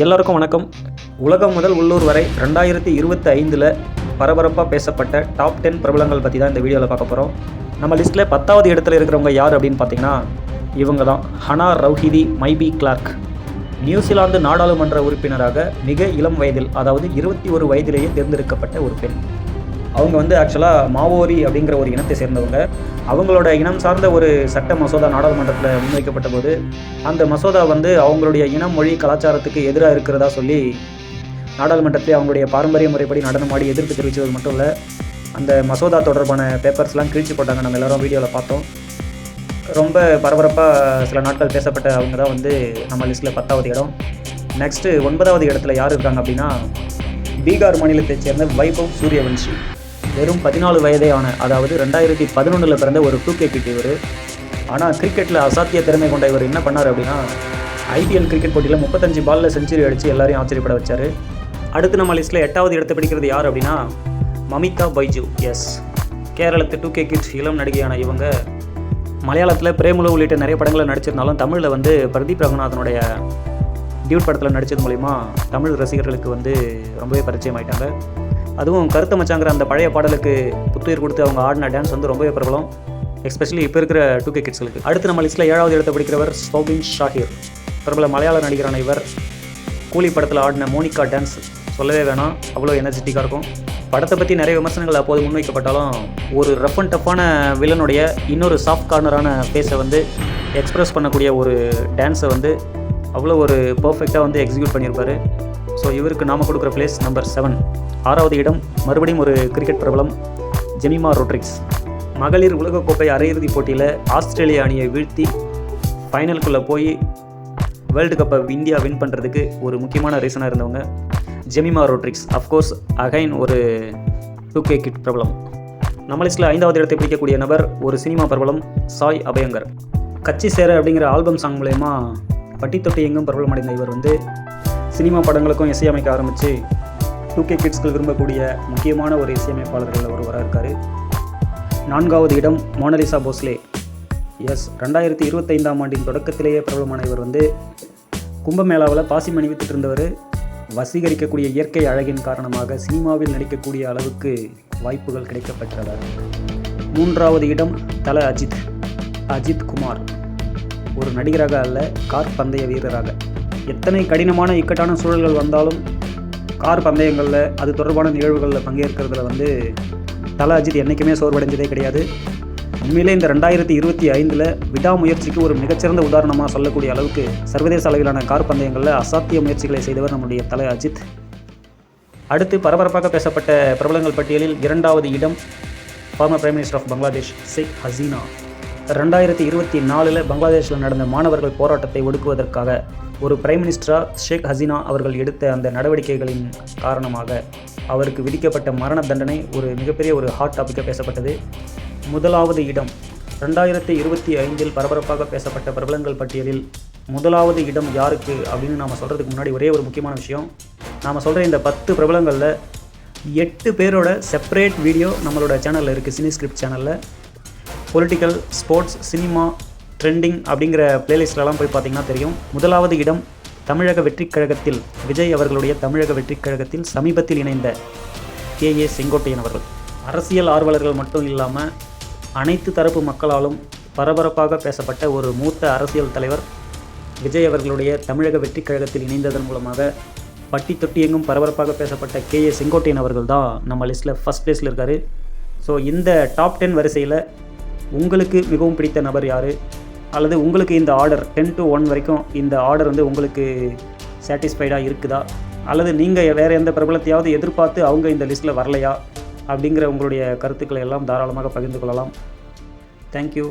எல்லாருக்கும் வணக்கம். உலகம் முதல் உள்ளூர் வரை ரெண்டாயிரத்தி இருபத்தி ஐந்தில் பரபரப்பாக பேசப்பட்ட டாப் டென் பிரபலங்கள் பற்றி தான் இந்த வீடியோவில் பார்க்க போகிறோம் நம்ம லிஸ்ட்டில் பத்தாவது இடத்துல இருக்கிறவங்க யார் அப்படின்னு பார்த்தீங்கன்னா இவங்க தான் Hana Rawhiti Maipi Clarke. New Zealand நாடாளுமன்ற உறுப்பினராக மிக இளம் வயதில் அதாவது இருபத்தி ஒரு வயதிலேயே தேர்ந்தெடுக்கப்பட்ட ஒரு பெண். அவங்க வந்து ஆக்சுவலாக மாவோரி அப்படிங்கிற ஒரு இனத்தை சேர்ந்தவங்க. அவங்களோட இனம் சார்ந்த ஒரு சட்ட மசோதா நாடாளுமன்றத்தில் முன்வைக்கப்பட்ட போது அந்த மசோதா வந்து அவங்களுடைய இனம் மொழி கலாச்சாரத்துக்கு எதிராக இருக்கிறதா சொல்லி நாடாளுமன்றத்தில் அவங்களுடைய பாரம்பரிய முறைப்படி நடனமாடி எதிர்ப்பு தெரிவித்தது மட்டும் இல்லை அந்த மசோதா தொடர்பான பேப்பர்ஸ்லாம் கிழிச்சு போட்டாங்க. நம்ம எல்லாரும் வீடியோவில் பார்த்தோம். ரொம்ப பரபரப்பாக சில நாட்கள் பேசப்பட்ட அவங்க தான் வந்து நம்ம லிஸ்ட்டில் பத்தாவது இடம். நெக்ஸ்ட்டு ஒன்பதாவது இடத்துல யார் இருக்காங்க அப்படின்னா பீகார் மாநிலத்தைச் சேர்ந்த வைபவ் சூரியவன்ஷி. வெறும் பதினாலு வயதே ஆன அதாவது ரெண்டாயிரத்தி பதினொன்றில் பிறந்த ஒரு டூ கே கிட் இவர். ஆனால் கிரிக்கெட்டில் அசாத்திய திறமை கொண்ட இவர் என்ன பண்ணார் அப்படின்னா ஐபிஎல் கிரிக்கெட் போட்டியில் முப்பத்தஞ்சு பாலில் செஞ்சுரி அடித்து எல்லாரையும் ஆச்சரியப்பட வச்சார். அடுத்து நம்ம லிஸ்ட்டில் எட்டாவது இடத்தை பிடிக்கிறது யார் அப்படின்னா மமிதா பைஜு. எஸ் கேரளத்து டூ கே கிட் இளம் நடிகையான இவங்க. மலையாளத்தில் பிரேமுலு உள்ளிட்ட நிறைய படங்களில் நடிச்சிருந்தாலும் தமிழில் வந்து பிரதீப் ரங்கநாதனுடைய டியூட் படத்தில் நடித்தது மூலிமா தமிழ் ரசிகர்களுக்கு வந்து ரொம்பவே பரிச்சயம் ஆயிட்டாங்க அதுவும் கருத்த மச்சாங்கிற அந்த பழைய பாடலுக்கு புத்துயிர் கொடுத்து அவங்க ஆடின டான்ஸ் வந்து ரொம்பவே பிரபலம் எஸ்பெஷலி இப்போ இருக்கிற டூ கே கிட்ஸ்களுக்கு அடுத்து நம்ம லிஸ்ட்டில் ஏழாவது இடத்தை பிடிக்கிறவர் ஸ்பௌபின் ஷாஹிர். பிரபல மலையாள நடிகரான இவர். கூலி படத்தில் ஆடின மோனிகா டான்ஸ் சொல்லவே வேணாம் அவ்வளோ எனர்ஜெட்டிக்காக இருக்கும். படத்தை பற்றி நிறைய விமர்சனங்கள் அப்போது முன்வைக்கப்பட்டாலும் ஒரு ரஃப் அண்ட் டஃப்பான வில்லனுடைய இன்னொரு சாஃப்ட் கார்னரான ஃபேஸை வந்து எக்ஸ்ப்ரெஸ் பண்ணக்கூடிய ஒரு டான்ஸை வந்து அவ்வளோ ஒரு பர்ஃபெக்டாக வந்து எக்ஸிக்யூட் பண்ணியிருப்பார். ஸோ இவருக்கு நாம கொடுக்குற பிளேஸ் நம்பர் செவன் ஆறாவது இடம் மறுபடியும் ஒரு கிரிக்கெட் பிரபலம் ஜெமிமா ரோட்ரிக்ஸ். மகளிர் உலகக்கோப்பை அரையிறுதிப் போட்டியில் ஆஸ்திரேலிய அணியை வீழ்த்தி ஃபைனலுக்குள்ளே போய் வேர்ல்டு கப்பை இந்தியா வின் பண்ணுறதுக்கு ஒரு முக்கியமான ரீசனாக இருந்தவங்க Jemimah Rodrigues. Of course again ஒரு டூ கே கிட் பிரபலம். நம்ம லிஸ்ட்டில் ஐந்தாவது இடத்தை பிடிக்கக்கூடிய நபர் ஒரு சினிமா பிரபலம் சாய் அபயங்கர். கட்சி சேர அப்படிங்கிற ஆல்பம் சாங் மூலயமா பட்டி தொட்டி எங்கும் பிரபலமடைந்த இவர் வந்து சினிமா படங்களுக்கும் இசையமைக்க ஆரம்பித்து டூ கே கிட்ஸ்கள் விரும்பக்கூடிய முக்கியமான ஒரு இசையமைப்பாளர்களில் ஒருவராக இருக்கார். நான்காவது இடம் மோனலிசா போஸ்லே. எஸ் ரெண்டாயிரத்தி இருபத்தைந்தாம் ஆண்டின் தொடக்கத்திலேயே பிரபலமான இவர் வந்து கும்பமேளாவில் பாசி மணிவித்துட்டு இருந்தவர் வசீகரிக்கக்கூடிய இயற்கை அழகின் காரணமாக சினிமாவில் நடிக்கக்கூடிய அளவுக்கு வாய்ப்புகள் கிடைக்கப்பெற்றவர். மூன்றாவது இடம் தல அஜித். அஜித் குமார். ஒரு நடிகராக அல்ல கார் பந்தய வீரராக. எத்தனை கடினமான இக்கட்டான சூழல்கள் வந்தாலும் கார் பந்தயங்களில் அது தொடர்பான நிகழ்வுகளில் பங்கேற்கிறதுல வந்து தல அஜித் என்றைக்குமே சோர்வடைஞ்சதே கிடையாது. உண்மையிலே இந்த ரெண்டாயிரத்தி இருபத்தி ஐந்தில் விடாமுயற்சிக்கு ஒரு மிகச்சிறந்த உதாரணமாக சொல்லக்கூடிய அளவுக்கு சர்வதேச அளவிலான கார் பந்தயங்களில் அசாத்திய முயற்சிகளை செய்தவர் நம்முடைய தலை அஜித். அடுத்து பரபரப்பாக பேசப்பட்ட பிரபலங்கள் பட்டியலில் இரண்டாவது இடம் former prime minister of Bangladesh Sheikh Hasina ரெண்டாயிரத்தி இருபத்தி நாலில் பங்களாதேஷில் நடந்த மாணவர்கள் போராட்டத்தை ஒடுக்குவதற்காக ஒரு பிரைம் மினிஸ்டராக ஷேக் ஹசீனா அவர்கள் எடுத்த அந்த நடவடிக்கைகளின் காரணமாக அவருக்கு விதிக்கப்பட்ட மரண தண்டனை ஒரு மிகப்பெரிய ஒரு ஹாட் டாப்பிக்காக பேசப்பட்டது. முதலாவது இடம் ரெண்டாயிரத்தி இருபத்தி ஐந்தில் பரபரப்பாக பேசப்பட்ட பிரபலங்கள் பட்டியலில் முதலாவது இடம் யாருக்கு அப்படின்னு நாம் சொல்கிறதுக்கு முன்னாடி ஒரே ஒரு முக்கியமான விஷயம். நாம் சொல்கிற இந்த பத்து பிரபலங்களில் எட்டு பேரோட செப்பரேட் வீடியோ நம்மளோட சேனலில் இருக்குது சினி ஸ்கிரிப்ட் சேனலில் பொலிட்டிக்கல் ஸ்போர்ட்ஸ் சினிமா ட்ரெண்டிங் அப்படிங்கிற பிளேலிஸ்ட்லலாம் போய் பார்த்தீங்கன்னா தெரியும். முதலாவது இடம் தமிழக வெற்றிக் கழகத்தில் விஜய் அவர்களுடைய தமிழக வெற்றிக் கழகத்தில் சமீபத்தில் இணைந்த கே. ஏ. செங்கோட்டையன் அவர்கள். அரசியல் ஆர்வலர்கள் மட்டும் இல்லாமல் அனைத்து தரப்பு மக்களாலும் பரபரப்பாக பேசப்பட்ட ஒரு மூத்த அரசியல் தலைவர் விஜய் அவர்களுடைய தமிழக வெற்றிக் கழகத்தில் இணைந்ததன் மூலமாக பட்டி தொட்டி எங்கும் பரபரப்பாக பேசப்பட்ட கே. ஏ. செங்கோட்டையன் அவர்கள் தான் நம்ம லிஸ்ட்டில் ஃபஸ்ட் பிளேஸில் இருக்கார். ஸோ இந்த டாப் டென் வரிசையில் உங்களுக்கு மிகவும் பிடித்த நபர் யார்? அல்லது உங்களுக்கு இந்த ஆர்டர் டென் டு ஒன் வரைக்கும் இந்த ஆர்டர் வந்து உங்களுக்கு சாட்டிஸ்ஃபைடாக இருக்குதா? அல்லது நீங்கள் வேறு எந்த பிரபலத்தையாவது எதிர்பார்த்து அவங்க இந்த லிஸ்ட்டில் வரலையா? அப்படிங்கிற உங்களுடைய கருத்துக்களை எல்லாம் தாராளமாக பகிர்ந்து கொள்ளலாம். தேங்க்யூ